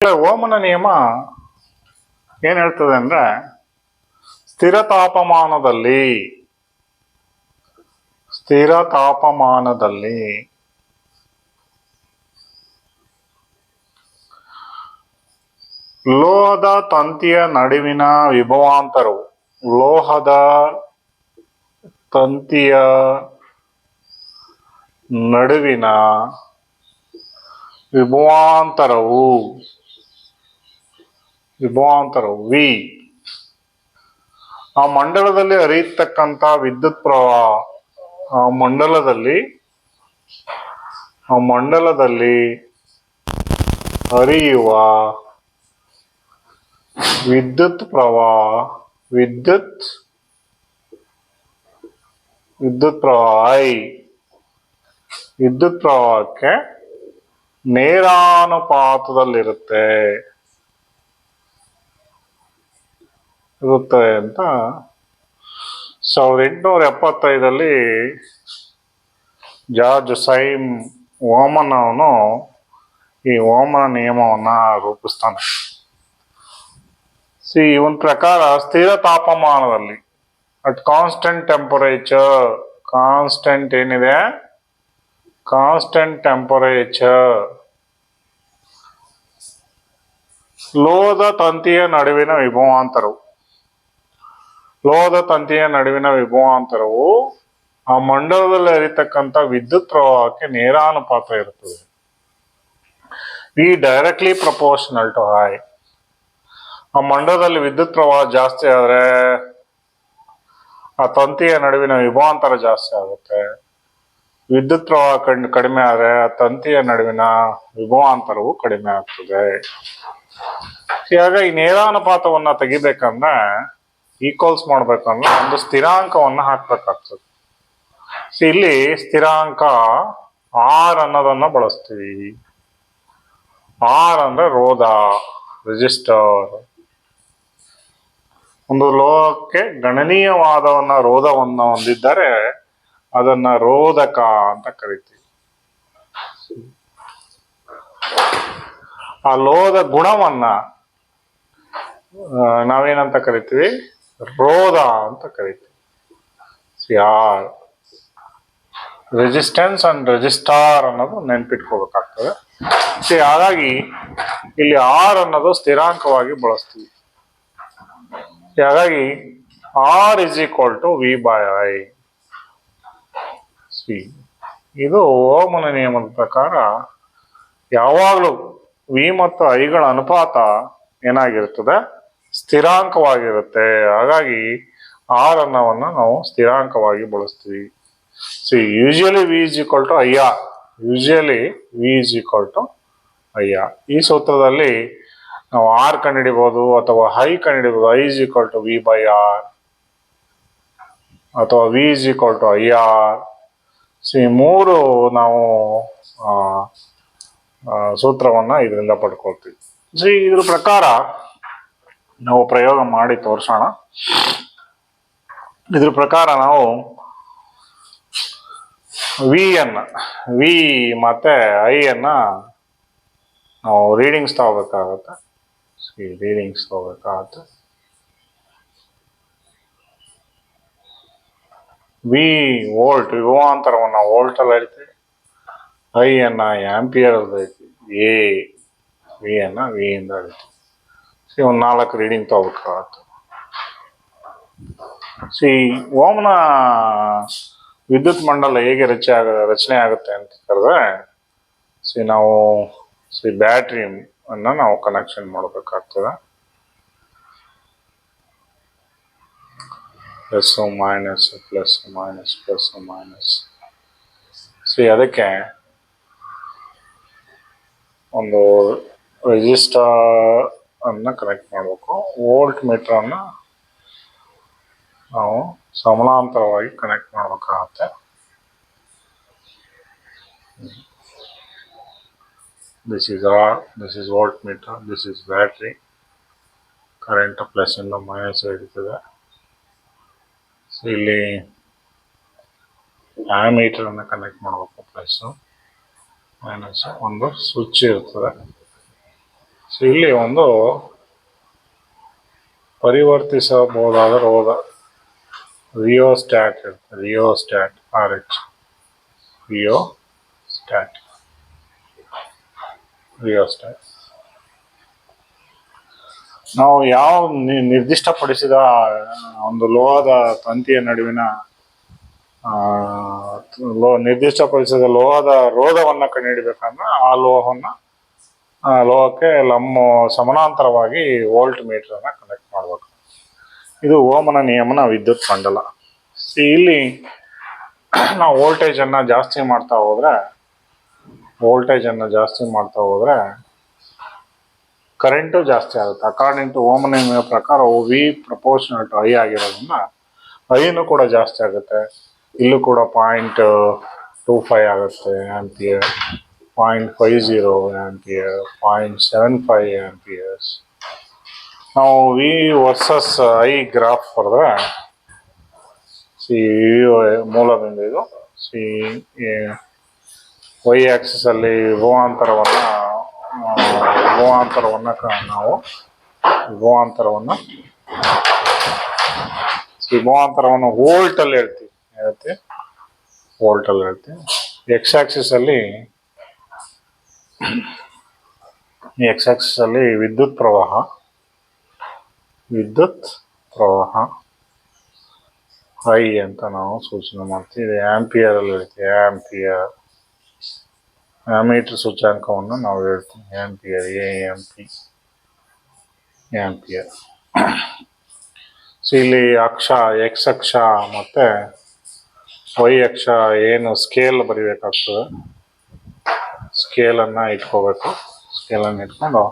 ಓಮನ ನಿಯಮ ಏನ್ ಹೇಳ್ತದೆ ಅಂದ್ರೆ ಸ್ಥಿರ ತಾಪಮಾನದಲ್ಲಿ ಸ್ಥಿರ ತಾಪಮಾನದಲ್ಲಿ ಲೋಹದ ತಂತಿಯ ನಡುವಿನ ವಿಭವಾಂತರವು, ಲೋಹದ ತಂತಿಯ ನಡುವಿನ ವಿಭವಾಂತರವು ವಿಭವಾಂತರವು ವಿ. ಆ ಮಂಡಲದಲ್ಲಿ ಹರಿಯತಕ್ಕಂತ ವಿದ್ಯುತ್ ಪ್ರವಾಹ, ಆ ಮಂಡಲದಲ್ಲಿ ಆ ಮಂಡಲದಲ್ಲಿ ಹರಿಯುವ ವಿದ್ಯುತ್ ಪ್ರವಾಹ, ವಿದ್ಯುತ್ ವಿದ್ಯುತ್ ಪ್ರವಾಹ ಐ. ವಿದ್ಯುತ್ ಪ್ರವಾಹಕ್ಕೆ ನೇರಾನುಪಾತದಲ್ಲಿರುತ್ತೆ. ಇರುತ್ತೆ ಅಂತ. ಸಾವಿರದ ಎಂಟುನೂರ ಎಪ್ಪತ್ತೈದಲ್ಲಿ ಜಾರ್ಜ್ ಸೈಮ್ ಓಮನ್ ಅವನು ಈ ಓಮನ ನಿಯಮವನ್ನು ರೂಪಿಸ್ತಾನೆ. ಸಿ ಇವನ್ ಪ್ರಕಾರ ಸ್ಥಿರ ತಾಪಮಾನದಲ್ಲಿ ಅಟ್ ಕಾನ್ಸ್ಟೆಂಟ್ ಟೆಂಪರೇಚರ್ ಕಾನ್ಸ್ಟೆಂಟ್ ಏನಿದೆ? ಕಾನ್ಸ್ಟೆಂಟ್ ಟೆಂಪರೇಚರ್ ಲೋಹದ ತಂತಿಯ ನಡುವಿನ ವಿಭವಾಂತರವು. ಲೋಹದ ತಂತಿಯ ನಡುವಿನ ವಿಭವಾಂತರವು ಆ ಮಂಡಲದಲ್ಲಿ ಹರಿತಕ್ಕಂಥ ವಿದ್ಯುತ್ ಪ್ರವಾಹಕ್ಕೆ ನೇರಾನುಪಾತ ಇರುತ್ತದೆ. ಈ ಡೈರೆಕ್ಟ್ಲಿ ಪ್ರಪೋರ್ಷನಲ್ ಟು ಹೈ ಆ ಮಂಡಲದಲ್ಲಿ ವಿದ್ಯುತ್ ಪ್ರವಾಹ ಜಾಸ್ತಿ ಆದ್ರೆ ಆ ತಂತಿಯ ನಡುವಿನ ವಿಭವಾಂತರ ಜಾಸ್ತಿ ಆಗುತ್ತೆ. ವಿದ್ಯುತ್ ಪ್ರವಾಹ ಕಡ್- ಕಡಿಮೆ ಆದರೆ ಆ ತಂತಿಯ ನಡುವಿನ ವಿಭವಾಂತರವು ಕಡಿಮೆ ಆಗ್ತದೆ. ಹೀಗಾಗಿ ನೇರಾನುಪಾತವನ್ನ ತೆಗಿಬೇಕಂದ್ರೆ ಈಕ್ವಲ್ಸ್ ಮಾಡ್ಬೇಕಂದ್ರೆ ಒಂದು ಸ್ಥಿರಾಂಕವನ್ನು ಹಾಕ್ಬೇಕಾಗ್ತದೆ. ಇಲ್ಲಿ ಸ್ಥಿರಾಂಕ ಆರ್ ಅನ್ನೋದನ್ನ ಬಳಸ್ತೀವಿ. ಆರ್ ಅಂದ್ರೆ ರೋಧ ರಿಜಿಸ್ಟರ್ ಒಂದು ಲೋಹಕ್ಕೆ ಗಣನೀಯವಾದವನ್ನ ರೋಧವನ್ನು ಹೊಂದಿದ್ದರೆ ಅದನ್ನ ರೋಧಕ ಅಂತ ಕರಿತೀವಿ. ಆ ಲೋಹದ ಗುಣವನ್ನ ನಾವೇನಂತ ಕರಿತೀವಿ? ರೋಧ ಅಂತ ಕರಿತೀವಿ. ಯಾರ್ ರೆಜಿಸ್ಟೆನ್ಸ್ ಅಂಡ್ ರೆಜಿಸ್ಟಾರ್ ಅನ್ನೋದು ನೆನ್ಪಿಟ್ಕೋಬೇಕಾಗ್ತದೆ. ಸಿ ಹಾಗಾಗಿ ಇಲ್ಲಿ ಆರ್ ಅನ್ನೋದು ಸ್ಥಿರಾಂಕವಾಗಿ ಬಳಸ್ತೀವಿ. ಹಾಗಾಗಿ R is equal to V by I see. ಇದು ಓಮನ ನಿಯಮದ ಪ್ರಕಾರ ಯಾವಾಗಲೂ ವಿ ಮತ್ತು ಐಗಳ ಅನುಪಾತ ಏನಾಗಿರ್ತದೆ? ಸ್ಥಿರಾಂಕವಾಗಿರುತ್ತೆ. ಹಾಗಾಗಿ ಆರ್ ಅನ್ನವನ್ನು ನಾವು ಸ್ಥಿರಾಂಕವಾಗಿ ಬಳಸ್ತೀವಿ. See usually V is equal to I R usually V is equal to I R ಈ ಸೂತ್ರದಲ್ಲಿ ನಾವು ಆರ್ ಕಂಡುಹಿಡಿಬಹುದು ಅಥವಾ I ಕಂಡುಹಿಡಿಬಹುದು I is equal to V by R ಅಥವಾ V is equal to I R see ಮೂರು ನಾವು ಸೂತ್ರವನ್ನ ಇದರಿಂದ ಪಡ್ಕೊಳ್ತೀವಿ. C ಇದ್ರ ಪ್ರಕಾರ ನಾವು ಪ್ರಯೋಗ ಮಾಡಿ ತೋರಿಸೋಣ. ಇದ್ರ ಪ್ರಕಾರ ನಾವು ವಿ ಅನ್ನ ವಿ ಮತ್ತೆ ಐ ಅನ್ನ ನಾವು ರೀಡಿಂಗ್ಸ್ ತಗೋಬೇಕಾಗತ್ತೆ. ರೀಡಿಂಗ್ಸ್ ತಗೋಬೇಕಾಗತ್ತೆ. ವಿ ವೋಲ್ಟ್ ಯುವಾಂತರವನ್ನ ವೋಲ್ಟ್ ಅಲ್ಲಿ ಹೇಳ್ತೀವಿ. ಐ ಅನ್ನ ಅಲ್ಲಿ ಹೇಳ್ತೀವಿ. ಎ ವಿ ಅನ್ನ ವಿ ಇಂದ ಹೇಳ್ತೀವಿ. ಸಿ ಒಂದು ನಾಲ್ಕು ರೀಡಿಂಗ್ ತಗೋಬೇಕಾಗತ್ತೆ ಸಿ ಓಮ್ನ ವಿದ್ಯುತ್ ಮಂಡಲ ಹೇಗೆ ರಚನೆ ಆಗ, ರಚನೆ ಆಗುತ್ತೆ ಅಂತ ಕರೆದ್ರೆ ಸಿ ನಾವು ಸಿ ಬ್ಯಾಟ್ರಿ ಅನ್ನು ನಾವು ಕನೆಕ್ಷನ್ ಮಾಡಬೇಕಾಗ್ತದೆ. Plus minus plus minus plus minus see ಅದಕ್ಕೆ ಒಂದು ರಿಜಿಸ್ಟರ್ ಅನ್ನ ಕನೆಕ್ಟ್ ಮಾಡಬೇಕು. ವೋಲ್ಟ್ ಮೀಟ್ರನ್ನು ನಾವು ಸಮಾನಾಂತರವಾಗಿ ಕನೆಕ್ಟ್ ಮಾಡಬೇಕಾಗತ್ತೆ. This is R this is voltmeter this is battery current plus ಇಂದ ಮೈನಸ್ ಇರ್ತದೆ. ಸೊ ಇಲ್ಲಿ ಆ ಮೀಟರನ್ನು ಕನೆಕ್ಟ್ ಮಾಡಬೇಕು ಪ್ಲಸ್ ಮೈನಸ್ ಒಂದು ಸ್ವಿಚ್ ಇರ್ತದೆ. ಇಲ್ಲಿ ಒಂದು ಪರಿವರ್ತಿಸಬಹುದಾದ ರೋಧ rheostat R H rheostat ನಾವು ಯಾವ ನಿರ್ದಿಷ್ಟಪಡಿಸಿದ ಒಂದು ಲೋಹದ ತಂತಿಯ ನಡುವಿನ ಲೋ, ನಿರ್ದಿಷ್ಟಪಡಿಸಿದ ಲೋಹದ ರೋಧವನ್ನು ಕಂಡುಹಿಡಿಬೇಕಂದ್ರೆ ಆ ಲೋಹವನ್ನ ಲೋಹಕ್ಕೆ ಲಂಬ ಸಮಾನಾಂತರವಾಗಿ ವೋಲ್ಟ್ ಮೀಟರ್ ಅನ್ನ ಕನೆಕ್ಟ್ ಮಾಡಬೇಕು. ಇದು ಓಮನ ನಿಯಮನ ವಿದ್ಯುತ್ ಮಂಡಲ. ಇಲ್ಲಿ ನಾವು ವೋಲ್ಟೇಜ್ ಅನ್ನ ಜಾಸ್ತಿ ಮಾಡ್ತಾ ಹೋದರೆ, ವೋಲ್ಟೇಜ್ ಅನ್ನ ಜಾಸ್ತಿ ಮಾಡ್ತಾ ಹೋದರೆ ಕರೆಂಟು ಜಾಸ್ತಿ ಆಗುತ್ತೆ. ಅಕಾರ್ಡಿಂಗ್ ಟು ಓಮನ ನಿಯಮ ಪ್ರಕಾರ ವಿ ಪ್ರಪೋರ್ಷನಲ್ ಟು ಐ ಆಗಿರೋದ್ರಿಂದ ಐನು ಕೂಡ ಜಾಸ್ತಿ ಆಗುತ್ತೆ. ಇಲ್ಲೂ ಕೂಡ ಪಾಯಿಂಟ್ ಟೂ ಫೈವ್ ಆಗುತ್ತೆ ampere point five zero ampere point seven five amperes ನಾವು ವಿ ವರ್ಸಸ್ ಐ ಗ್ರಾಫ್ ಬರೆದ್ರೆ ಸಿ ಮೂಲದಿಂದ ಇದು ಸಿ ವೈ ಆಕ್ಸಿಸ್ ಅಲ್ಲಿ ವಿಭವಾಂತರವನ್ನ ಕ- ನಾವು ವಿಭವಾಂತರವನ್ನ, ವಿಭವಾಂತರವನ್ನು ವೋಲ್ಟ್ ಅಲ್ಲಿ ಹೇಳ್ತೀವಿ. ಹೇಳ್ತೀವಿ ವೋಲ್ಟ್ ಹೇಳ್ತೀವಿ. ಎಕ್ಸ್ ಆಕ್ಸಿಸ್ ಅಲ್ಲಿ ಎಕ್ಸ್ ಆಕ್ಸಿಸ್ ಅಲ್ಲಿ ವಿದ್ಯುತ್ ಪ್ರವಾಹ ವಿದ್ಯುತ್ ಪ್ರವಾಹ ಐ ಅಂತ ನಾವು ಸೂಚನೆ ಮಾಡ್ತೀವಿ. ಆಂಪಿಯರ್ ಅಲ್ಲಿ ಹೇಳ್ತೀವಿ. ಆಂಪಿಯರ್ ಆಮೀಟರ್ ಸೂಚ್ಯಾಂಕವನ್ನು ನಾವು ಹೇಳ್ತೀವಿ. Ampere A M P ampere so ಇಲ್ಲಿ ಅಕ್ಷ ಎಕ್ಸ್ ಅಕ್ಷ ಮತ್ತೆ ವೈ ಅಕ್ಷ ಏನು ಸ್ಕೇಲ್ ಬರಿಬೇಕಾಗ್ತದೆ? ಸ್ಕೇಲನ್ನು ಇಟ್ಕೋಬೇಕು. ಸ್ಕೇಲನ್ನು ಇಟ್ಕೊಂಡು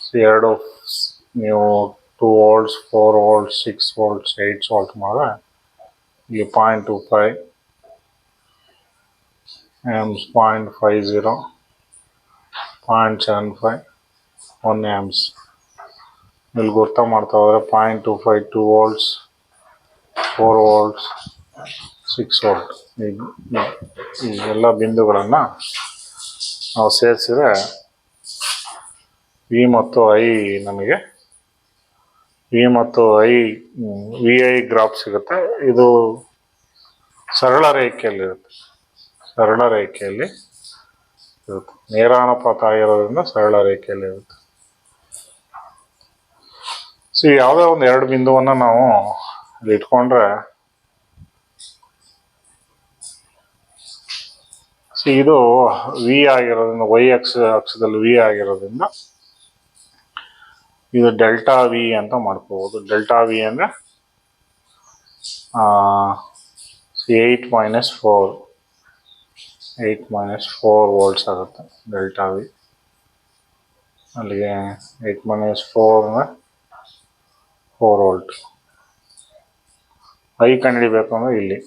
ಸೊ ಎರಡು ಸ್- ನೀವು two volts four volts six volts eight volt ಮಾಡಿದ್ರೆ ಇಲ್ಲಿ point two five amps point five zero point seven five one amps ಇಲ್ಲಿ ಗುರ್ತ ಮಾಡ್ತಾ ಹೋದ್ರೆ point two five two volts four volts six volt ಈಗ ಈ ಎಲ್ಲ ಬಿಂದುಗಳನ್ನು ನಾವು ಸೇರಿಸಿದ್ರೆ ವಿ ಮತ್ತು ಐ ನಮಗೆ ವಿ ಮತ್ತು ಐ ವಿ ಐ ಗ್ರಾಫ್ ಸಿಗುತ್ತೆ. ಇದು ಸರಳ ರೇಖೆಯಲ್ಲಿರುತ್ತೆ ಸರಳ ರೇಖೆಯಲ್ಲಿ ಇರುತ್ತೆ. ನೇರಾನುಪಾತ ಆಗಿರೋದ್ರಿಂದ ಸರಳ ರೇಖೆಯಲ್ಲಿ ಇರುತ್ತೆ. ಸೊ ಯಾವುದೇ ಒಂದು ಎರಡು ಬಿಂದುವನ್ನು ನಾವು ಇಲ್ಲಿ ಇಟ್ಕೊಂಡ್ರೆ ಇದು ವಿ ಆಗಿರೋದ್ರಿಂದ ವೈ ಅಕ್ಷ, ಅಕ್ಷದಲ್ಲಿ ವಿ ಆಗಿರೋದ್ರಿಂದ ಇದು ಡೆಲ್ಟಾ ವಿ ಅಂತ ಮಾಡ್ಕೋಬಹುದು ಡೆಲ್ಟಾ ವಿ ಅಂದ್ರೆ eight minus four eight minus four volts ಆಗುತ್ತೆ ಡೆಲ್ಟಾ ವಿ ಅಲ್ಲಿಗೆ eight minus four four volt I ಕಂಡುಹಿಡಿಬೇಕು ಅಂದ್ರೆ ಇಲ್ಲಿ.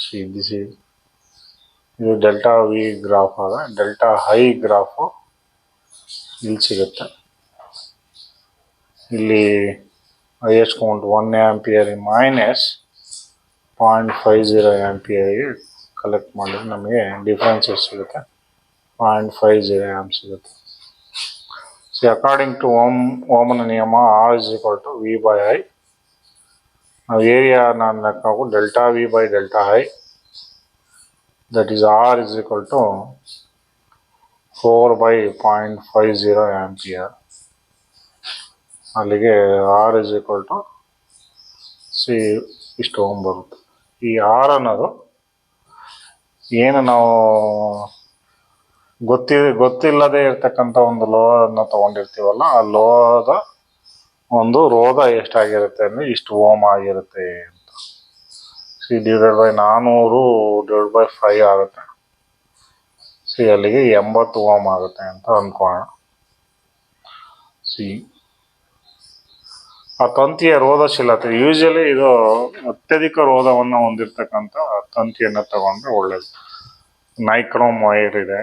ಸಿ is- ಇದು ಡೆಲ್ಟಾ ವಿ ಗ್ರಾಫ್ ಆದ ಡೆಲ್ಟಾ ಹೈ ಗ್ರಾಫು ಇಲ್ಲಿ ಸಿಗುತ್ತೆ ಇಲ್ಲಿ highest count one ampere minus point five zero ಆ್ಯಂಪಿಯರ್ಗೆ collect ಮಾಡಿದ್ರೆ ನಮಗೆ ಡಿಫ್ರೆನ್ಸ್ ಎಷ್ಟು ಸಿಗುತ್ತೆ. ಪಾಯಿಂಟ್ ಫೈವ್ ಜೀರೋ ಆ್ಯಂಪ್ ಸಿಗುತ್ತೆ. ಸಿ ಅಕಾರ್ಡಿಂಗ್ ಟು ಓಮ್ ಓಮನ ನಿಯಮ R is equal to V by I ನಾವು ಏರಿಯಾ ನಾನು ಲೆಕ್ಕ ಹಾಕು, delta V by delta I that is R is R to four by point five zero ampere ಅಲ್ಲಿಗೆ R is equal to C ಇಷ್ಟು ohm ಬರುತ್ತೆ. ಈ R ಅನ್ನೋದು ಏನು ನಾವು ಗೊತ್ತಿ, ಗೊತ್ತಿಲ್ಲದೆ ಇರ್ತಕ್ಕಂಥ ಒಂದು ಲೋಹವನ್ನು ತೊಗೊಂಡಿರ್ತೀವಲ್ಲ, ಆ ಲೋಹದ ಒಂದು ರೋಧ ಎಷ್ಟಾಗಿರುತ್ತೆ ಅಂದ್ರೆ ಇಷ್ಟು ಓಮ್ ಆಗಿರುತ್ತೆ ಸಿ ಡಿವೈಡ್ ಬೈ ನಾನ್ನೂರು ಡಿವೈಡ್ ಬೈ ಫೈವ್ ಆಗುತ್ತೆ. ಸಿ ಅಲ್ಲಿಗೆ ಎಂಬತ್ತು ಓಮ್ ಆಗುತ್ತೆ ಅಂತ ಅನ್ಕೋಣ ಸಿ. ಆ ತಂತಿಯ ರೋಧಶೀಲತೆ ಯೂಶಲಿ ಇದು ಅತ್ಯಧಿಕ ರೋಧವನ್ನು ಹೊಂದಿರತಕ್ಕಂಥ ತಂತಿಯನ್ನು ತಗೊಂಡ್ರೆ ಒಳ್ಳೇದು. ನೈಕ್ರೋಮ್ ವೈರ್ ಇದೆ,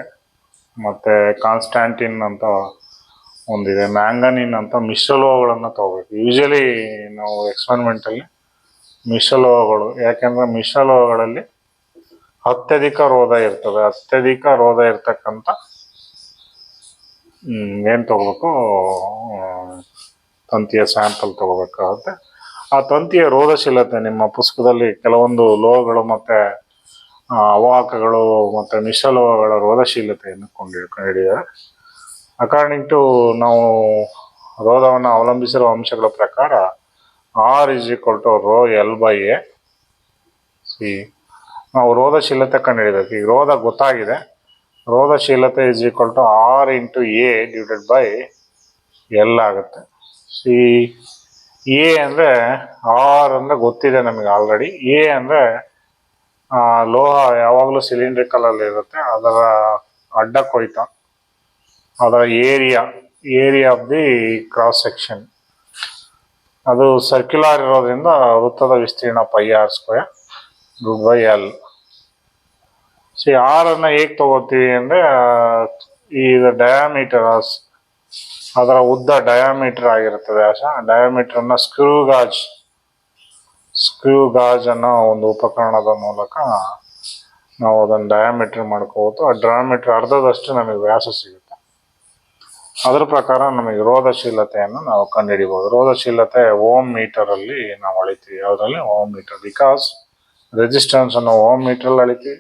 ಮತ್ತೆ ಕಾನ್ಸ್ಟ್ಯಾಂಟಿನ್ ಅಂತ ಒಂದಿದೆ ಮ್ಯಾಂಗನಿನ್ ಅಂತ ಮಿಶ್ರಲೋಹಗಳನ್ನು ತಗೋಬೇಕು. ಯೂಶಲಿ ನಾವು ಎಕ್ಸ್ಪೆರಿಮೆಂಟಲ್ಲಿ ಮಿಶ್ರಲೋಹಗಳು ಯಾಕೆಂದ್ರೆ ಮಿಶ್ರಲೋಹಗಳಲ್ಲಿ ಅತ್ಯಧಿಕ ರೋಧ ಇರ್ತದೆ. ಅತ್ಯಧಿಕ ರೋಧ ಇರ್ತಕ್ಕಂಥ ಏನು ತಗೋಬೇಕು? ತಂತಿಯ ಸ್ಯಾಂಪಲ್ ತಗೋಬೇಕಾಗುತ್ತೆ. ಆ ತಂತಿಯ ರೋಧಶೀಲತೆ ನಿಮ್ಮ ಪುಸ್ತಕದಲ್ಲಿ ಕೆಲವೊಂದು ಲೋಹಗಳು ಮತ್ತು ಅವಾಹಕಗಳು ಮತ್ತು ಮಿಶ್ರಲೋಹಗಳ ರೋಧಶೀಲತೆಯನ್ನು ಕೊಂಡಿ, ಕಂಡಿದ್ದಾರೆ. ಅಕಾರ್ಡಿಂಗ್ ಟು ನಾವು ರೋಧವನ್ನು ಅವಲಂಬಿಸಿರುವ ಅಂಶಗಳ ಪ್ರಕಾರ R is equal to rho L by A C ನಾವು ರೋಧಶೀಲತೆ ಕಂಡುಹಿಡಿಬೇಕು. ಈಗ ರೋಧ ಗೊತ್ತಾಗಿದೆ. ರೋಧಶೀಲತೆ is equal to R into A divided by L ಆಗುತ್ತೆ. ಸಿ ಎ ಅಂದರೆ ಆರ್ ಅಂದರೆ ಗೊತ್ತಿದೆ ನಮಗೆ ಆಲ್ರೆಡಿ ಎ ಅಂದರೆ ಲೋಹ ಯಾವಾಗಲೂ ಸಿಲಿಂಡ್ರಿಕಲಲ್ಲಿ ಇರುತ್ತೆ. ಅದರ ಅಡ್ಡ ಕೊಯ್ತ. ಅದರ area area of the cross section ಅದು ಸರ್ಕ್ಯುಲರ್ ಇರೋದ್ರಿಂದ ವೃತ್ತದ ವಿಸ್ತೀರ್ಣ pi R square good by L C R ಅನ್ನ ಹೇಗೆ ತಗೋತೀವಿ ಅಂದ್ರೆ ಈ ಡಯಾಮೀಟರ್ ಅದರ ಉದ್ದ ಡಯಾಮೀಟರ್ ಆಗಿರುತ್ತದೆ ಆಶ. ಡಯಾಮೀಟರ್ ಅನ್ನ ಸ್ಕ್ರೂ ಗಾಜ್ ಸ್ಕ್ರೂ ಗಾಜ್ ಅನ್ನೋ ಒಂದು ಉಪಕರಣದ ಮೂಲಕ ನಾವು ಅದನ್ನು ಡಯಾಮೀಟರ್ ಮಾಡ್ಕೋಬೋದು. ಆ ಡಯಾಮೀಟರ್ ಅರ್ಧದಷ್ಟು ನಮಗೆ ವ್ಯಾಸ ಸಿಗುತ್ತೆ. ಅದರ ಪ್ರಕಾರ ನಮಗೆ ರೋಧಶೀಲತೆಯನ್ನು ನಾವು ಕಂಡುಹಿಡಿಬಹುದು. ರೋಧಶೀಲತೆ ಓಮ್ ಮೀಟರ್ ಅಲ್ಲಿ ನಾವು ಅಳಿತೀವಿ. ಅದರಲ್ಲಿ ಓಮ್ ಮೀಟರ್. ಬಿಕಾಸ್ ರೆಸಿಸ್ಟೆನ್ಸ್ ಅನ್ನು ಓಮ್ ಮೀಟರ್ ಅಳಿತೀವಿ.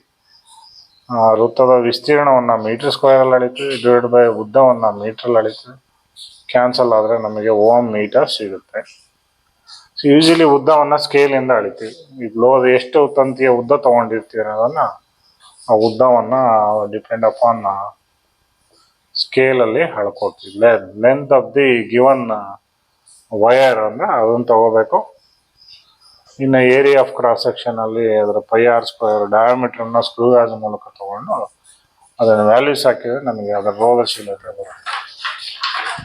ವೃತ್ತದ ವಿಸ್ತೀರ್ಣವನ್ನು ಮೀಟರ್ ಸ್ಕ್ವೇರ್ ಅಲ್ಲಿ ಅಳಿತೀವಿ. ಡಿವೈಡ್ ಬೈ ಉದ್ದವನ್ನು ಮೀಟರ್ ಅಳಿತೀವಿ. ಕ್ಯಾನ್ಸಲ್ ಆದ್ರೆ ನಮಗೆ ಓಮ್ ಮೀಟರ್ ಸಿಗುತ್ತೆ. ಯೂಶಲಿ ಉದ್ದವನ್ನು ಸ್ಕೇಲ್ ಇಂದ ಅಳಿತೀವಿ. ಈಗ ಲೋದ ಎಷ್ಟು ತಂತಿಯ ಉದ್ದ ತಗೊಂಡಿರ್ತೀವಿ ಅನ್ನೋದನ್ನ ಆ ಉದ್ದವನ್ನು ಡಿಪೆಂಡ್ ಅಪಾನ್ ಸ್ಕೇಲ್ ಅಲ್ಲಿ ಅಳ್ಕೋತೀವಿ length of the given wire ಅಂದ್ರೆ ಅದನ್ನ ತಗೋಬೇಕು. ಇನ್ನು ಏರಿಯಾ ಆಫ್ ಕ್ರಾಸ್ ಸೆಕ್ಷನ್ ಅಲ್ಲಿ ಅದರ ಪೈ ಆರ್ ಸ್ಕ್ವೇರ್ ಡಯಾಮೀಟರ್ ಅನ್ನ ಸ್ಕ್ರೂ ಗಾಜ್ ಮೂಲಕ ತಗೊಂಡು ಅದನ್ನ ವ್ಯಾಲ್ಯೂಸ್ ಹಾಕಿದರೆ ನಮಗೆ ಅದರ ರೋಧಶೀಲತೆ ಬರುತ್ತೆ.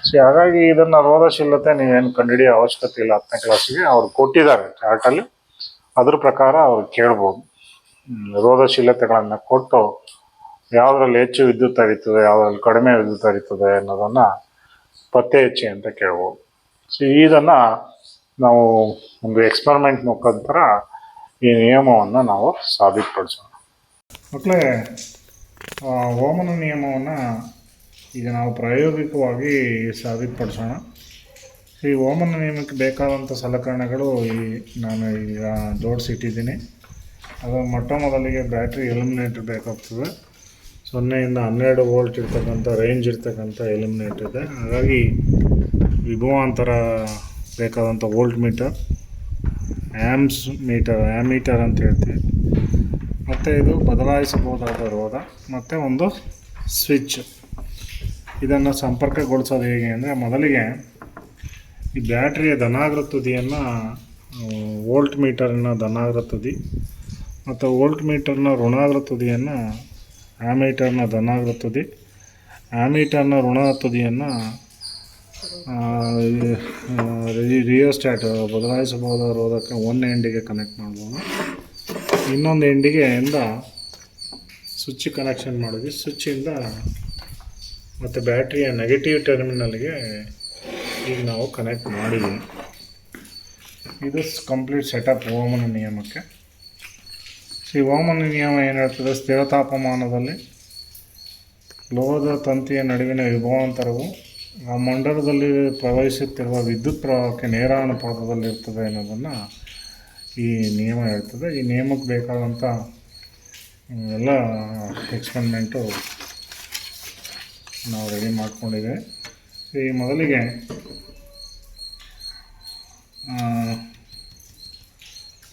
ಸೊ ಹಾಗಾಗಿ ಇದನ್ನ ರೋಧಶೀಲತೆ ನೀವೇನು ಕಂಡುಹಿಡಿಯೋ ಅವಶ್ಯಕತೆ ಇಲ್ಲ ಹತ್ತನೇ ಕ್ಲಾಸಿಗೆ ಅವ್ರು ಕೊಟ್ಟಿದ್ದಾರೆ ಚಾರ್ಟ್ ಅಲ್ಲಿ. ಅದ್ರ ಪ್ರಕಾರ ಅವ್ರು ಕೇಳ್ಬೋದು. ರೋಧಶೀಲತೆಗಳನ್ನ ಕೊಟ್ಟು ಯಾವ್ದ್ರಲ್ಲಿ ಹೆಚ್ಚು ವಿದ್ಯುತ್ ಹರಿತದೆ, ಯಾವ್ದ್ರಲ್ಲಿ ಕಡಿಮೆ ವಿದ್ಯುತ್ ಹರಿತದೆ ಅನ್ನೋದನ್ನ ಪತ್ತೆ ಹೆಚ್ಚಿ ಅಂತ ಕೇಳ್ಬೋದು. ಸೊ ಇದನ್ನ ನಾವು ಒಂದು ಎಕ್ಸ್ಪರಿಮೆಂಟ್ ಮುಖಾಂತರ ಈ ನಿಯಮವನ್ನು ನಾವು ಸಾಬೀತುಪಡಿಸೋಣ. ಮಕ್ಕಳೇ ಓಮನ ನಿಯಮವನ್ನು ಈಗ ನಾವು ಪ್ರಾಯೋಗಿಕವಾಗಿ ಸಾಬೀತುಪಡಿಸೋಣ. ಈ ಓಮನ ನಿಯಮಕ್ಕೆ ಬೇಕಾದಂಥ ಸಲಕರಣೆಗಳು ಈ, ನಾನು ಈಗ ಜೋಡಿಸಿಟ್ಟಿದ್ದೀನಿ ಅದು ಮೊಟ್ಟ ಮೊದಲಿಗೆ ಬ್ಯಾಟ್ರಿ ಎಲಿಮಿನೇಟರ್ ಬೇಕಾಗ್ತದೆ. ಸೊನ್ನೆಯಿಂದ ಹನ್ನೆರಡು ವೋಲ್ಟ್ ಇರ್ತಕ್ಕಂಥ ರೇಂಜ್ ಇರ್ತಕ್ಕಂಥ ಎಲಿಮಿನೇಟ್ ಇದೆ. ಹಾಗಾಗಿ ವಿಭವಾಂತರ ಬೇಕಾದಂಥ volt meter amps meter ammeter ಅಂತ ಹೇಳ್ತೀವಿ. ಮತ್ತು ಇದು ಬದಲಾಯಿಸಬಹುದಾದ ರೋಧ, ಮತ್ತು ಒಂದು ಸ್ವಿಚ್ ಇದನ್ನು ಸಂಪರ್ಕಗೊಳಿಸೋದು ಹೇಗೆ ಅಂದರೆ ಮೊದಲಿಗೆ ಈ ಬ್ಯಾಟ್ರಿಯ ಧನಾಗ್ರ ತುದಿಯನ್ನು ವೋಲ್ಟ್ ಮೀಟರ್ನ ಧನಾಗ್ರ ತುದಿ, ಮತ್ತು ವೋಲ್ಟ್ ಮೀಟರ್ನ ಋಣಾಗ್ರ ತುದಿಯನ್ನು ಆಮೀಟರ್ನ ಧನಾಗ್ರ ತುದಿ ಆಮೀಟರ್ನ ಋಣ ತುದಿಯನ್ನು ರಿಯೋಸ್ಟ್ಯಾಟ್ ಬದಲಾಯಿಸಬಹುದಾಗಿರೋದಕ್ಕೆ ಒಂದು ಎಂಡಿಗೆ ಕನೆಕ್ಟ್ ಮಾಡ್ಬೋದು. ಇನ್ನೊಂದು ಎಂಡಿಗೆ ಇಂದ ಸ್ವಿಚ್ ಕನೆಕ್ಷನ್ ಮಾಡಿದ್ವಿ ಸ್ವಿಚ್ಚಿಂದ ಮತ್ತು ಬ್ಯಾಟ್ರಿಯ ನೆಗೆಟಿವ್ ಟರ್ಮಿನಲ್ಗೆ ಈಗ ನಾವು ಕನೆಕ್ಟ್ ಮಾಡಿದ್ದೀವಿ ಇದು ಕಂಪ್ಲೀಟ್ ಸೆಟಪ್ ಹೋಮನ ನಿಯಮಕ್ಕೆ. ಈ ವಾಮನ ನಿಯಮ ಏನು ಹೇಳ್ತದೆ? ಸ್ಥಿರ ತಾಪಮಾನದಲ್ಲಿ ಲೋಹದ ತಂತಿಯ ನಡುವಿನ ವಿಭವಾಂತರವು ಆ ಮಂಡಲದಲ್ಲಿ ಪ್ರವಹಿಸುತ್ತಿರುವ ವಿದ್ಯುತ್ ಪ್ರವಾಹಕ್ಕೆ ನೇರ ಅನುಪಾತದಲ್ಲಿರ್ತದೆ ಅನ್ನೋದನ್ನು ಈ ನಿಯಮ ಹೇಳ್ತದೆ. ಈ ನಿಯಮಕ್ಕೆ ಬೇಕಾದಂಥ ಎಲ್ಲ ಎಕ್ಸ್ಪರಿಮೆಂಟು ನಾವು ರೆಡಿ ಮಾಡ್ಕೊಂಡಿದ್ದೇವೆ. ಈ ಮೊದಲಿಗೆ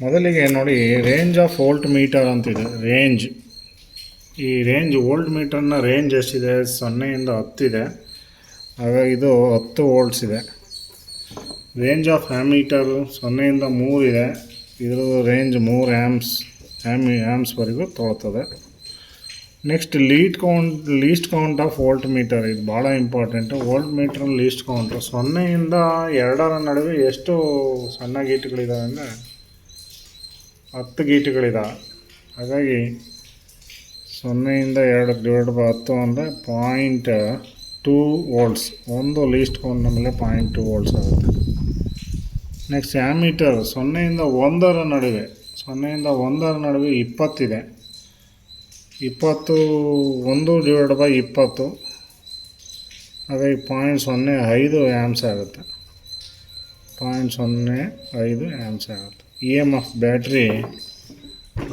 ಮೊದಲಿಗೆ ನೋಡಿ ರೇಂಜ್ ಆಫ್ ವೋಲ್ಟ್ ಮೀಟರ್ ಅಂತಿದೆ. ರೇಂಜ್ ಈ ರೇಂಜ್ ವೋಲ್ಟ್ ಮೀಟರ್ನ ರೇಂಜ್ ಎಷ್ಟಿದೆ? ಸೊನ್ನೆಯಿಂದ ಹತ್ತಿದೆ ಹಾಗಾಗಿ ಇದು ಹತ್ತು ವೋಲ್ಟ್ಸ್ ಇದೆ. ರೇಂಜ್ ಆಫ್ ಆ್ಯಮೀಟರು ಸೊನ್ನೆಯಿಂದ ಇದೆ ಇದ್ರ ರೇಂಜ್ ಮೂರು ಆ್ಯಮ್ಸ್ ಆ್ಯಮ್ ಆ್ಯಮ್ಸ್ವರೆಗೂ ತೋರ್ತದೆ next lead count least count of voltmeter ಇದು ಭಾಳ important volt meter least count ಸೊನ್ನೆಯಿಂದ ಎರಡರ ನಡುವೆ ಎಷ್ಟು ಸಣ್ಣ ಗೀಟುಗಳಿದ್ದಾವೆ ಅಂದರೆ ಹತ್ತು ಗೀಟುಗಳಿದ್ದಾವೆ ಹಾಗಾಗಿ ಸೊನ್ನೆಯಿಂದ ಎರಡು ಡಿವೈಡ್ ಬೈ ಹತ್ತು ಅಂದರೆ ಪಾಯಿಂಟ್ ಟೂ ವೋಲ್ಟ್ಸ್ ಒಂದು ಲೀಸ್ಟ್ ಕೌಂಟ್ ಮೇಲೆ ಪಾಯಿಂಟ್ ಟೂ ವೋಲ್ಟ್ಸ್ ಆಗುತ್ತೆ. ನೆಕ್ಸ್ಟ್ ಆ್ಯಮೀಟರ್ ಸೊನ್ನೆಯಿಂದ ಒಂದರ ನಡುವೆ, ಸೊನ್ನೆಯಿಂದ ಒಂದರ ನಡುವೆ ಇಪ್ಪತ್ತಿದೆ. ಇಪ್ಪತ್ತು, ಒಂದು ಡಿವೈಡ್ ಬೈ ಇಪ್ಪತ್ತು. ಹಾಗಾಗಿ ಪಾಯಿಂಟ್ ಸೊನ್ನೆ ಐದು ಆ್ಯಮ್ಸ್ ಆಗುತ್ತೆ. ಪಾಯಿಂಟ್ ಸೊನ್ನೆ ಐದು ಆ್ಯಮ್ಸ್ ಆಗುತ್ತೆ. E M F battery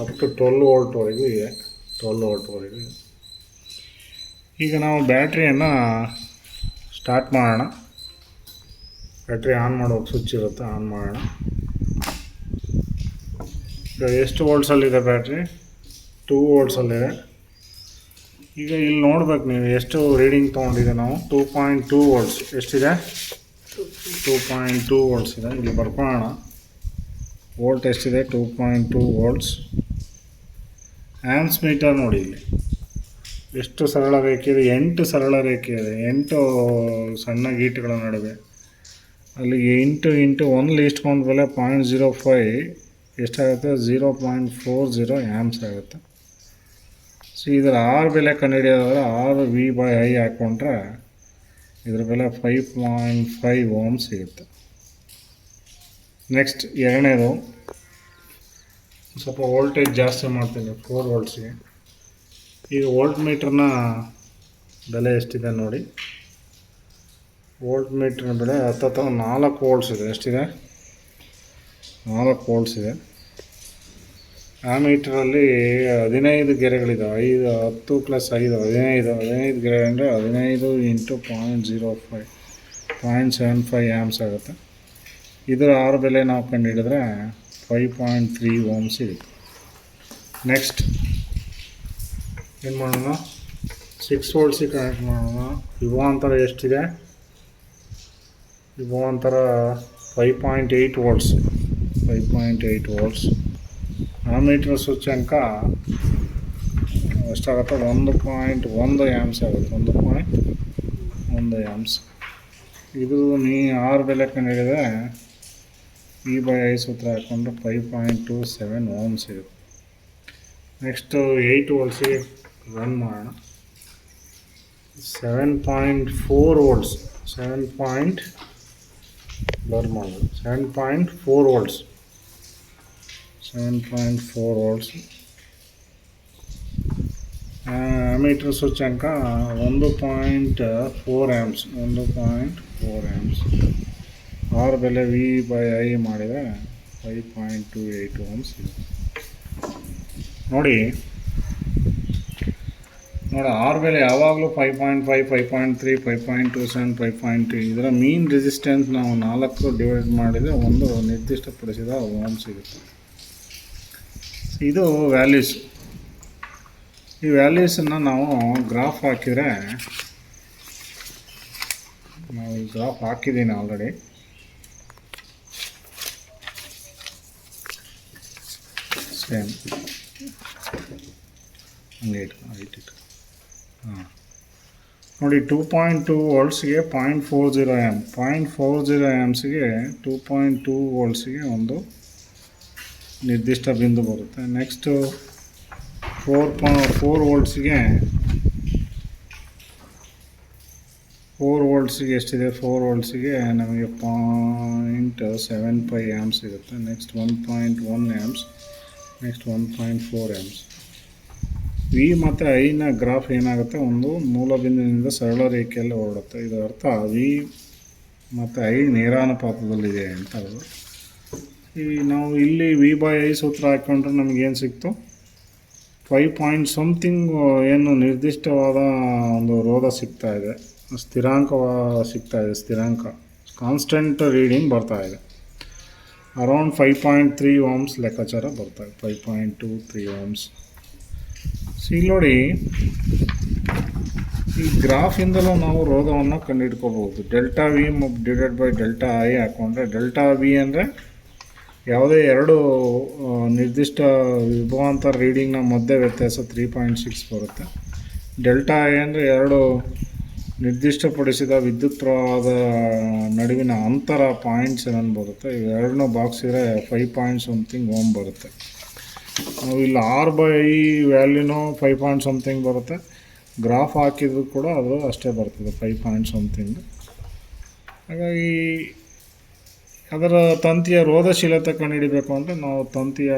up to twelve ವೋಲ್ಟ್ವರೆಗೂ ಇದೆ. ಟ್ವೆಲ್ ವೋಲ್ಟ್ವರೆಗೂ ಇದೆ. ಈಗ ನಾವು ಬ್ಯಾಟ್ರಿಯನ್ನು ಸ್ಟಾರ್ಟ್ ಮಾಡೋಣ. ಬ್ಯಾಟ್ರಿ ಆನ್ ಮಾಡೋಕೆ ಸ್ವಿಚ್ ಇರುತ್ತೆ ಆನ್ ಮಾಡೋಣ. ಈಗ ಎಷ್ಟು ವೋಲ್ಟ್ಸಲ್ಲಿದೆ ಬ್ಯಾಟ್ರಿ ಟೂ ವೋಲ್ಟ್ಸಲ್ಲಿದೆ ಈಗ ಇಲ್ಲಿ ನೋಡ್ಬೇಕು ನೀವು ಎಷ್ಟು ರೀಡಿಂಗ್ ತೊಗೊಂಡಿದೆ ನಾವು? ಟೂ ಪಾಯಿಂಟ್ ಟೂ ವೋಲ್ಟ್ಸ್ ಎಷ್ಟಿದೆ? ಟೂ ಪಾಯಿಂಟ್ ಟೂ ವೋಲ್ಟ್ಸ್ ಇದೆ. ಇಲ್ಲಿ ಬರ್ಕೊಳ್ಳೋಣ. ವೋಲ್ಟ್ ಎಷ್ಟಿದೆ two point two volts amps meter ನೋಡಿ ಇಲ್ಲಿ. ಎಷ್ಟು ಸರಳ ರೇಖೆ ಇದೆ? ಎಂಟು ಸರಳ ರೇಖೆ ಇದೆ. ಎಂಟು ಸಣ್ಣ ಗೀಟುಗಳ ನಡುವೆ. ಅಲ್ಲಿ ಎಂಟು ಇಂಟು ಒಂದು ಲೀಸ್ಟ್ ಮೇಲೆ ಪಾಯಿಂಟ್ ಜೀರೋ ಫೈ ಎಷ್ಟಾಗುತ್ತೆ zero point four zero amps ಆಗುತ್ತೆ. ಸೊ ಇದರ ಆರು ಬೆಲೆ ಕಂಡುಹಿಡಿಯೋದಾದ್ರೆ ಆರು ವಿ ಬೈ ಐ ಹಾಕ್ಕೊಂಡ್ರೆ ಇದ್ರ ಬೆಲೆ ಫೈವ್ ಪಾಯಿಂಟ್ ಫೈವ್ ಓಮ್ ಸಿಗುತ್ತೆ. ನೆಕ್ಸ್ಟ್ ಎರಡನೇದು, ಸ್ವಲ್ಪ ವೋಲ್ಟೇಜ್ ಜಾಸ್ತಿ ಮಾಡ್ತೀನಿ ಫೋರ್ ವೋಲ್ಟ್ಸ್ಗೆ ಈಗ ವೋಲ್ಟ್ ಮೀಟ್ರನ್ನ ಬೆಲೆ ಎಷ್ಟಿದೆ ನೋಡಿ. ವೋಲ್ಟ್ ಮೀಟ್ರ್ನ ಬೆಲೆ ಹತ್ತತ್ರ ನಾಲ್ಕು ವೋಲ್ಟ್ಸ್ ಇದೆ. ಎಷ್ಟಿದೆ? ನಾಲ್ಕು ವೋಲ್ಟ್ಸ್ ಇದೆ. ಆ ಮೀಟ್ರಲ್ಲಿ ಹದಿನೈದು ಗೆರೆಗಳಿದಾವೆ. ಐದು, ಹತ್ತು ಪ್ಲಸ್ ಐದು, ಹದಿನೈದು ಹದಿನೈದು ಗೆರೆ ಅಂದರೆ ಹದಿನೈದು into point zero five point seven five amps ಆಗುತ್ತೆ. ಇದರ ಆರು ಬೆಲೆ ನಾವು ಕಂಡುಹಿಡಿದ್ರೆ ಫೈವ್ ಪಾಯಿಂಟ್ ತ್ರೀ ಓಮ್ಸ್ ಇರುತ್ತೆ ನೆಕ್ಸ್ಟ್ ಏನು ಮಾಡೋಣ ಸಿಕ್ಸ್ ವೋಲ್ಟ್ಸಿಗೆ ಕನೆಕ್ಟ್ ಮಾಡೋಣ. ವಿಭವಾಂತರ ಎಷ್ಟಿದೆ? ವಿಭವಾಂತರ five point eight volts five point eight volts ಆ ಮೀಟ್ರ್ ಸೂಚ್ಯಂಕ ಎಷ್ಟಾಗುತ್ತೆ ಒಂದು ಪಾಯಿಂಟ್ ಒಂದು ಆ್ಯಮ್ಸ್ ಆಗುತ್ತೆ. ಒಂದು ಪಾಯಿಂಟ್ ಒಂದು ಆ್ಯಮ್ಸ್ ಇದು ನೀ ಆರು ಬೆಲೆ ಕಂಡಿಡಿದ್ರೆ ಈ ಬೈ ಐ ಸೂತ್ರ ಹಾಕ್ಕೊಂಡು five point two seven ohms ಇರುತ್ತೆ ನೆಕ್ಸ್ಟು ಏಯ್ಟ್ ವೋಲ್ಟ್ಸಿಗೆ ರನ್ ಮಾಡೋಣ. Seven point four volts seven point blur ಮಾಡೋದು seven point four volts seven point four volts meter ಸೂಚ್ಯಂಕ ಒಂದು ಪಾಯಿಂಟ್ ಫೋರ್ ಆ್ಯಮ್ಸ್ ಒಂದು ಪಾಯಿಂಟ್ ಫೋರ್ ಆ್ಯಮ್ಸ್ ಆರ್ ಬೆಲೆ V by I ಮಾಡಿದರೆ five point two eight ohms ಇದೆ ನೋಡಿ ನೋಡಿ R ಬೆಲೆ ಯಾವಾಗಲೂ five point five five point three five point two seven five point two ಇದರ ಮೀನ್ ರೆಸಿಸ್ಟೆನ್ಸ್ ನಾವು ನಾಲ್ಕು ಡಿವೈಡ್ ಮಾಡಿದರೆ ಒಂದು ನಿರ್ದಿಷ್ಟಪಡಿಸಿದ ಓಮ್ ಸಿಗುತ್ತೆ. ಇದು ವ್ಯಾಲ್ಯೂಸ್ ಈ ವ್ಯಾಲ್ಯೂಸನ್ನು ನಾವು ಗ್ರಾಫ್ ಹಾಕಿದರೆ, ನಾವು ಈ ಗ್ರಾಫ್ ಹಾಕಿದ್ದೀನಿ ಆಲ್ರೆಡಿ ಸೇಮ್ ಹಂಗೆ ಇಟ್ಕೊ ಹೈಟ್ ಇಟ್ಕೊ. ಹಾಂ. ನೋಡಿ ಟೂ ಪಾಯಿಂಟ್ ಟೂ ವೋಲ್ಟ್ಸ್ಗೆ ಪಾಯಿಂಟ್ ಫೋರ್ ಜೀರೋ ಎಂ ಪಾಯಿಂಟ್ ಫೋರ್ ಜೀರೋ ಎಮ್ಸ್ಗೆ ಟೂ ಪಾಯಿಂಟ್ ಟೂ ವೋಲ್ಟ್ಸ್ಗೆ ಒಂದು ನಿರ್ದಿಷ್ಟ ಬಿಂದು ಬರುತ್ತೆ. ನೆಕ್ಸ್ಟು ಫೋರ್ ಪಾ ಫೋರ್ ವೋಲ್ಟ್ಸ್ಗೆ ಫೋರ್ ವೋಲ್ಟ್ಸ್ಗೆ ಎಷ್ಟಿದೆ? ಫೋರ್ ವೋಲ್ಟ್ಸ್ಗೆ ನಮಗೆ ಪಾಯಿಂಟ್ ಸೆವೆನ್ ಫೈ ಆ್ಯಮ್ಸ್ ಸಿಗುತ್ತೆ. Next one point one amps next one point four amps V ಮತ್ತು ಐನ ಗ್ರಾಫ್ ಏನಾಗುತ್ತೆ? ಒಂದು ಮೂಲ ಬಿಂದುವಿನಿಂದ ಸರಳ ರೇಖೆಯಲ್ಲಿ ಹೊರಡುತ್ತೆ. ಇದರ ಅರ್ಥ ವಿ ಮತ್ತು ಐ ನೇರಾನುಪಾತದಲ್ಲಿದೆ ಅಂತ ಅದು. ಈ ನಾವು ಇಲ್ಲಿ ವಿ ಬೈ ಐ ಸೂತ್ರ ಹಾಕ್ಕೊಂಡ್ರೆ ನಮಗೇನು ಸಿಕ್ತು? ಫೈವ್ ಪಾಯಿಂಟ್ ಸಮ್ಥಿಂಗ್ ಏನು ನಿರ್ದಿಷ್ಟವಾದ ಒಂದು ರೋಧ ಸಿಗ್ತಾ ಇದೆ. ಸ್ಥಿರಾಂಕ ಸಿಗ್ತಾ ಇದೆ, ಸ್ಥಿರಾಂಕ. ಕಾನ್ಸ್ಟೆಂಟ್ ರೀಡಿಂಗ್ ಬರ್ತಾ ಇದೆ. Around five point three ohms ಲೆಕ್ಕಾಚಾರ ಬರ್ತವೆ five point two three ohms so ಇಲ್ಲಿ ನೋಡಿ, ಈ ಗ್ರಾಫಿಂದಲೂ ನಾವು ರೋಧವನ್ನು ಕಂಡುಹಿಡ್ಕೋಬಹುದು. Delta V divided by delta I ಹಾಕ್ಕೊಂಡ್ರೆ ಡೆಲ್ಟಾ ವಿ ಅಂದರೆ ಯಾವುದೇ ಎರಡು ನಿರ್ದಿಷ್ಟ ವಿಭವಾಂತರ ರೀಡಿಂಗ್ನ ಮಧ್ಯೆ ವ್ಯತ್ಯಾಸ ತ್ರೀ ಪಾಯಿಂಟ್ ಸಿಕ್ಸ್ ಬರುತ್ತೆ. ಡೆಲ್ಟಾ ಐ ಅಂದರೆ ಎರಡು ನಿರ್ದಿಷ್ಟಪಡಿಸಿದ ವಿದ್ಯುತ್ ಪ್ರವಾಹದ ನಡುವಿನ ಅಂತರ ಪಾಯಿಂಟ್ಸ್ ಏನನ್ನು ಬರುತ್ತೆ? ಬಾಕ್ಸ್ ಇದ್ರೆ ಫೈವ್ ಪಾಯಿಂಟ್ ಸಮ್ಥಿಂಗ್ ಓಮ್ ಬರುತ್ತೆ. ನಾವು ಇಲ್ಲಿ ಆರ್ ಬೈ ವ್ಯಾಲ್ಯೂನೂ ಫೈವ್ ಪಾಯಿಂಟ್ ಸಮ್ಥಿಂಗ್ ಬರುತ್ತೆ. ಗ್ರಾಫ್ ಹಾಕಿದ್ರು ಕೂಡ ಅದು ಅಷ್ಟೇ ಬರ್ತದೆ ಫೈವ್ ಪಾಯಿಂಟ್ ಸಮ್ಥಿಂಗ್ ಹಾಗಾಗಿ ಅದರ ತಂತಿಯ ರೋಧಶೀಲತೆ ಕಂಡುಹಿಡಿಬೇಕು ಅಂದರೆ ನಾವು ತಂತಿಯ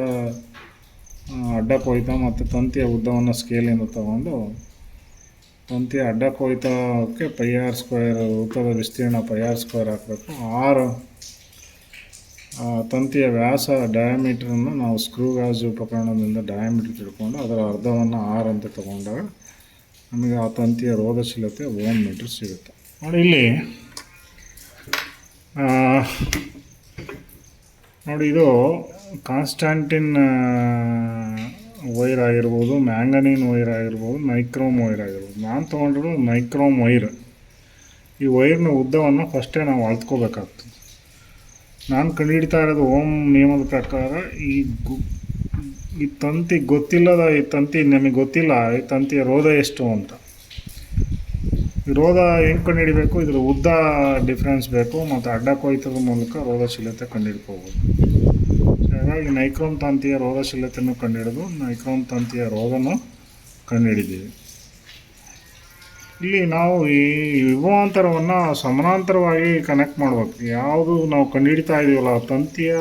ಅಡ್ಡ ಕೊಯ್ತ ಮತ್ತು ತಂತಿಯ ಉದ್ದವನ್ನು ಸ್ಕೇಲಿಂದ ತಗೊಂಡು ತಂತಿ ಅಡ್ಡಕ್ಕೆ ಕೊಯ್ತಕ್ಕೆ ಪೈ ಆರ್ ಸ್ಕ್ವೇರ್ ವೃತ್ತದ ವಿಸ್ತೀರ್ಣ ಪೈ ಆರ್ ಸ್ಕ್ವೇರ್ ಹಾಕಬೇಕು. ಆರು ತಂತಿಯ ವ್ಯಾಸ ಡಯಾಮೀಟ್ರನ್ನು ನಾವು ಸ್ಕ್ರೂ ಗಾಜು ಉಪಕರಣದಿಂದ ಡಯಾಮೀಟ್ರ್ ತಿಳ್ಕೊಂಡು ಅದರ ಅರ್ಧವನ್ನು ಆರ್ ಅಂತ ತಗೊಂಡಾಗ ನಮಗೆ ಆ ತಂತಿಯ ರೋಧಶೀಲತೆ ಓನ್ ಮೀಟ್ರ್ ಸಿಗುತ್ತೆ. ನೋಡಿ ಇಲ್ಲಿ ನೋಡಿ ಇದು ಕಾನ್ಸ್ಟಾಂಟಿನ್ ವೈರ್ ಆಗಿರ್ಬೋದು, ಮ್ಯಾಂಗನೀನ್ ವೈರ್ ಆಗಿರ್ಬೋದು, ಮೈಕ್ರೋಮ್ ವೈರ್ ಆಗಿರ್ಬೋದು. ನಾನು ತೊಗೊಂಡಿರೋದು ಮೈಕ್ರೋಮ್ ವೈರ್. ಈ ವೈರ್ನ ಉದ್ದವನ್ನು ಫಸ್ಟೇ ನಾವು ಅಳ್ತ್ಕೋಬೇಕಾಗ್ತದೆ. ನಾನು ಕಂಡುಹಿಡಿತಾ ಇರೋದು ಓಮ್ ನಿಯಮದ ಪ್ರಕಾರ ಈ ಗು, ಈ ತಂತಿ ಗೊತ್ತಿಲ್ಲದ, ಈ ತಂತಿ ನಮಗೆ ಗೊತ್ತಿಲ್ಲ, ಈ ತಂತಿಯ ರೋಧ ಎಷ್ಟು ಅಂತ. ರೋಧ ಹೆಂಗೆ ಕಂಡುಹಿಡಿಬೇಕು ಇದ್ರ ಉದ್ದ ಡಿಫ್ರೆನ್ಸ್ ಬೇಕು, ಮತ್ತು ಅಡ್ಡ ಕೊಯ್ತದ ಮೂಲಕ ರೋಧಶೀಲತೆ ಕಂಡುಹಿಡ್ಕೋಬೋದು ಹಾಗಾಗಿ ನೈಕ್ರೋಮ್ ತಂತಿಯ ರೋಗಶೀಲತೆಯನ್ನು ಕಂಡುಹಿಡಿದು ನೈಕ್ರೋನ್ ತಂತಿಯ ರೋಗನ ಕಂಡುಹಿಡಿದ್ದೀವಿ ಇಲ್ಲಿ ನಾವು ಈ ವಿಭವಾಂತರವನ್ನು ಸಮಾನಾಂತರವಾಗಿ ಕನೆಕ್ಟ್ ಮಾಡಬೇಕು. ಯಾವುದು ನಾವು ಕಂಡುಹಿಡಿತಾ ಇದೀವಲ್ಲ ಆ ತಂತಿಯ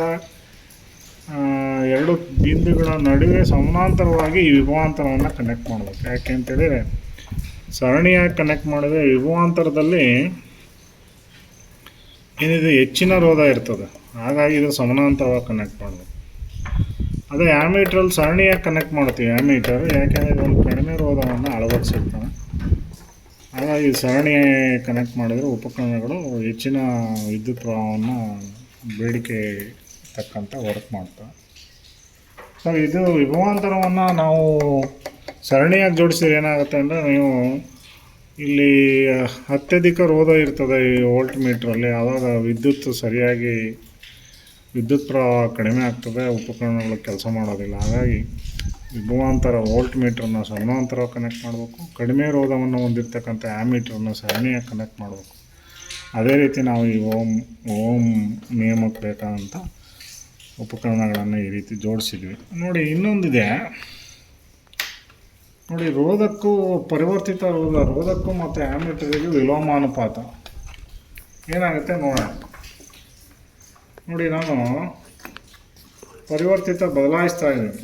ಎರಡು ಬಿಂದುಗಳ ನಡುವೆ ಸಮಾನಾಂತರವಾಗಿ ಈ ವಿಭವಾಂತರವನ್ನು ಕನೆಕ್ಟ್ ಮಾಡಬೇಕು. ಯಾಕೆ ಅಂತೇಳಿದರೆ, ಸರಣಿಯಾಗಿ ಕನೆಕ್ಟ್ ಮಾಡಿದ್ರೆ ವಿಭವಾಂತರದಲ್ಲಿ ಏನಿದೆ, ಹೆಚ್ಚಿನ ರೋಧ ಇರ್ತದೆ. ಹಾಗಾಗಿ ಇದು ಸಮಾನಾಂತರವಾಗಿ ಕನೆಕ್ಟ್ ಮಾಡಬೇಕು. ಅದೇ ಆ್ಯಮೀಟ್ರಲ್ಲಿ ಸರಣಿಯಾಗಿ ಕನೆಕ್ಟ್ ಮಾಡ್ತೀವಿ. ಆ್ಯಮೀಟರ್ ಯಾಕೆಂದರೆ ಒಂದು ಕಡಿಮೆ ರೋಧವನ್ನು ಅಳವಡಿಸಿರ್ತಾನೆ. ಹಾಗಾಗಿ ಸರಣಿ ಕನೆಕ್ಟ್ ಮಾಡಿದರೆ ಉಪಕರಣಗಳು ಹೆಚ್ಚಿನ ವಿದ್ಯುತ್ ಪ್ರವಾಹವನ್ನು ಬೇಡಿಕೆ ತಕ್ಕಂಥ ವರ್ಕ್ ಮಾಡ್ತವೆ. ಸೊ ಇದು ವಿಭವಾಂತರವನ್ನು ನಾವು ಸರಣಿಯಾಗಿ ಜೋಡಿಸಿದ್ರೆ ಏನಾಗುತ್ತೆ ಅಂದರೆ ನೀವು ಇಲ್ಲಿ ಅತ್ಯಧಿಕ ರೋಧ ಇರ್ತದೆ ಈ ವೋಲ್ಟ್ ಮೀಟ್ರಲ್ಲಿ ಆವಾಗ ವಿದ್ಯುತ್ ಸರಿಯಾಗಿ ವಿದ್ಯುತ್ ಪ್ರವಾಹ ಕಡಿಮೆ ಆಗ್ತದೆ, ಉಪಕರಣಗಳು ಕೆಲಸ ಮಾಡೋದಿಲ್ಲ. ಹಾಗಾಗಿ ವಿಭವಾಂತರ ವೋಲ್ಟ್ ಮೀಟ್ರನ್ನು ಸಮಾನಾಂತರ ಕನೆಕ್ಟ್ ಮಾಡಬೇಕು. ಕಡಿಮೆ ರೋಧವನ್ನು ಹೊಂದಿರತಕ್ಕಂಥ ಆ್ಯಮೀಟ್ರನ್ನ ಸರಣಿಯಾಗಿ ಕನೆಕ್ಟ್ ಮಾಡಬೇಕು. ಅದೇ ರೀತಿ ನಾವು ಈ ಓಮ್ ಓಮ್ ನಿಯಮಕ್ಕೆ ಬೇಕಾದಂಥ ಉಪಕರಣಗಳನ್ನು ಈ ರೀತಿ ಜೋಡಿಸಿದ್ವಿ. ನೋಡಿ, ಇನ್ನೊಂದಿದೆ. ನೋಡಿ, ರೋಧಕ್ಕೂ ಪರಿವರ್ತಿತ ರೋಧ, ರೋಧಕ್ಕೂ ಮತ್ತು ಆ್ಯಮೀಟರಿಗೂ ವಿಲೋಮಾನುಪಾತ. ಏನಾಗುತ್ತೆ ನೋಡೋಣ. ನೋಡಿ ನಾನು ಪರಿವರ್ತಿತ ಬದಲಾಯಿಸ್ತಾ ಇದ್ದೀನಿ.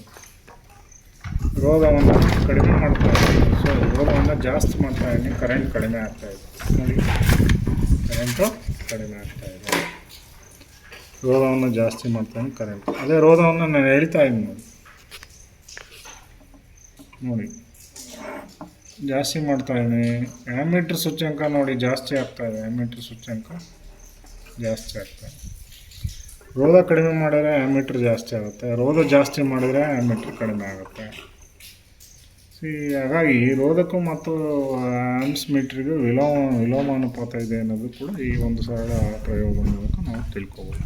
ರೋಗವನ್ನು ಕಡಿಮೆ ಮಾಡ್ತಾ ಇದ್ದೀನಿ. ಸೊ ರೋಗವನ್ನು ಜಾಸ್ತಿ ಮಾಡ್ತಾ ಇದ್ದೀನಿ. ಕರೆಂಟ್ ಕಡಿಮೆ ಆಗ್ತಾ ಇದೆ. ನೋಡಿ ಕರೆಂಟು ಕಡಿಮೆ ಆಗ್ತಾ ಇದೆ. ರೋಗವನ್ನು ಜಾಸ್ತಿ ಮಾಡ್ತಾ ಇದ್ದೀನಿ ಕರೆಂಟ್ ಅದೇ ರೋಗವನ್ನು ನಾನು ಹೇಳ್ತಾ ಇದ್ದೀನಿ ನೋಡಿ. ನೋಡಿ, ಜಾಸ್ತಿ ಮಾಡ್ತಾ ಇದ್ದೀನಿ. ಆ್ಯಮೀಟ್ರ್ ಸೂಚ್ಯಂಕ ನೋಡಿ ಜಾಸ್ತಿ ಆಗ್ತಾ ಇದೆ. ಆ್ಯಮೀಟ್ರ್ ಸೂಚ್ಯಂಕ ಜಾಸ್ತಿ ಆಗ್ತಾ ಇದೆ. ರೋಧ ಕಡಿಮೆ ಮಾಡಿದ್ರೆ ಆ್ಯಮೀಟ್ರ್ ಜಾಸ್ತಿ ಆಗುತ್ತೆ. ರೋಧ ಜಾಸ್ತಿ ಮಾಡಿದರೆ ಆ್ಯಮೀಟ್ರ್ ಕಡಿಮೆ ಆಗುತ್ತೆ. ಸಿ ಹಾಗಾಗಿ ರೋಧಕ್ಕೂ ಮತ್ತು ಆಮ್ಸ್ ಮೀಟ್ರಿಗೂ ವಿಲೋಮ ವಿಲೋಮಾನುಪಾತ ಇದೆ ಅನ್ನೋದು ಕೂಡ ಈ ಒಂದು ಸರಳ ಪ್ರಯೋಗ ಮೂಲಕ ನಾವು ತಿಳ್ಕೊಬೋದು.